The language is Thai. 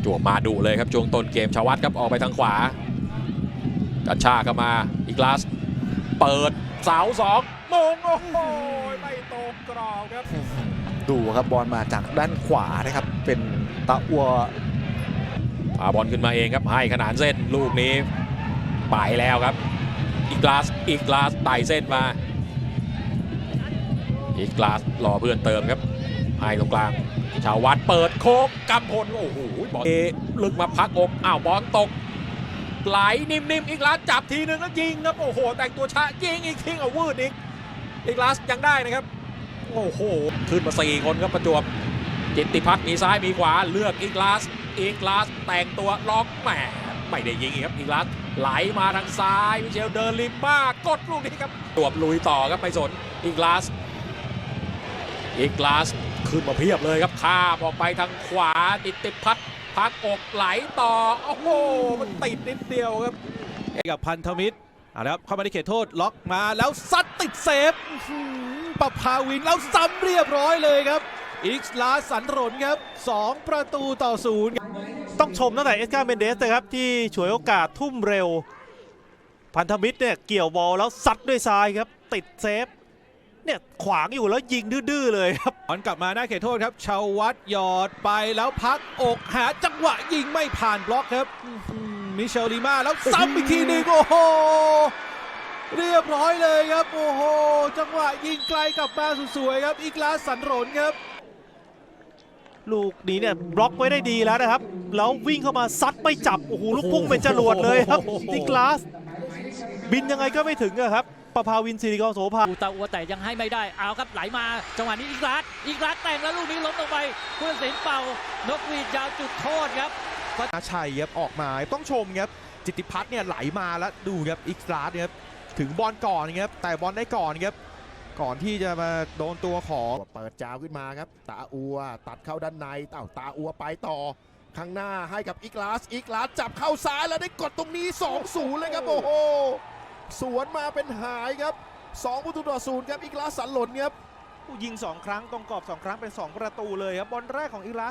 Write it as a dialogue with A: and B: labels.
A: ประจวบมาดุเลยครับช่วงต้นเกมชาวัตครับออกไปทางขวากระชากเข้ามาอีกลาส เปิดเสาสองมงโอ้โหไม่ตรงกรอบครับ
B: ดูครับบอลมาจากด้านขวานะครับ เป็นตะอัว
A: พาบอลขึ้นมาเองครับให้ขนานเส้นลูกนี้ไปแล้วครับ อีกลาสอีกลาสไต่เส้นมา อีกลาสรอเพื่อนเติมครับ ให้ตรงกลาง ชาววัดเปิดโค้งกำพล โอ้โหบอลเอลึกมาพักอกอ้าวบอลตก ไหลนิ่มๆอีกลาสจับทีนึงแล้วยิงครับ โอ้โห แต่งตัวช้ายิงอีกทิ้งเอาวืดอีก อีกลาสยังได้นะครับ โอ้โห ขึ้นมาสี่คนครับประจวบ จิตติพัฒน์มีซ้ายมีขวาเลือกอีกลาสอีกลาสแต่งตัวล็อกแหมไม่ได้ยิงอีกครับอีกลาสไหลมาทางซ้ายมิเชลเดินริมมากกดลูกนี้ครับตวบลุยต่อครับไม่สนอีกลาส อีกลาสขึ้นมาเพียบเลยครับข้ามออกไปทางขวาติดติพัฒน์พักอกไหลต่อ โอ้โห มันติดนิดเดียวครับ
C: ให้กับพันธมิตรเอาละครับเข้ามาในเขตโทษล็อกมาแล้วซัดติดเซฟอื้อหือปะพาวินแล้วซ้ำเรียบร้อยเลยครับอีกลาสันรนครับ 2 ประตูต่อศูนย์
D: ต้องชมตั้งแต่เอสกาเมนเดสนะครับ ที่ฉวยโอกาสทุ่มเร็ว พันธมิตรเนี่ยเกี่ยวบอลแล้วซัดด้วยซ้ายครับ ติดเซฟ เนี่ยขวางอยู่แล้วยิงดื้อๆเลยครับ
C: บอลกลับมาหน้าเขตโทษครับชาววัดหยอดไปแล้วพักอกหาจังหวะยิงไม่ผ่านบล็อกครับอื้อหือมิเชลลีมาแล้วซ้ำอีกทีหนึ่งโอ้โหเรียบร้อยเลยครับโอ้โหจังหวะยิงไกลกลับมาสุดสวยครับอีกลาสันรนครับ
D: ลูกนี้เนี่ยบล็อกไว้ได้ดีแล้วนะครับ แล้ววิ่งเข้ามาซัดไม่จับโอ้โหลูกพุ่งเป็นจรวดเลยครับ
C: โอ้โห
D: นิกลาสบินยังไงก็ไม่ถึงอะครับ ประภาวินศิริกรโสภา
E: อูตาอัวแต่ยังให้ไม่ได้เอาครับไหลมาจังหวะนี้อีกรัดอีกรัดแต่งแล้วลูกนี้ล้มลงไปผู้ตัดสินเป่านกหวีดยาวจุดโทษครับ
F: อาชัยครับออกมาต้องชมครับจิตติพัฒน์เนี่ยไหลมาแล้วดูครับอีกลาสครับถึงบอลก่อนครับแต่บอลได้ก่อนครับก่อนที่จะมาโดนตัวของเปิดจาวขึ้นมาครับ ตาอัวตัดเข้าด้านในเต่าตาอัวไปต่อข้างหน้าให้กับอีกลาสอีกลาสจับเข้าซ้ายแล้วได้กดตรงนี้ 2-0 เลยครับ โอ้โห สวนมาเป็นหายครับ2ประตูต่อศูนย์ครับอีกลาสสันหล่นครับ
D: ยิง 2 ครั้งตรงกรอบ 2 ครั้งเป็น 2 ประตูเลยครับบอลแรกของอิรัส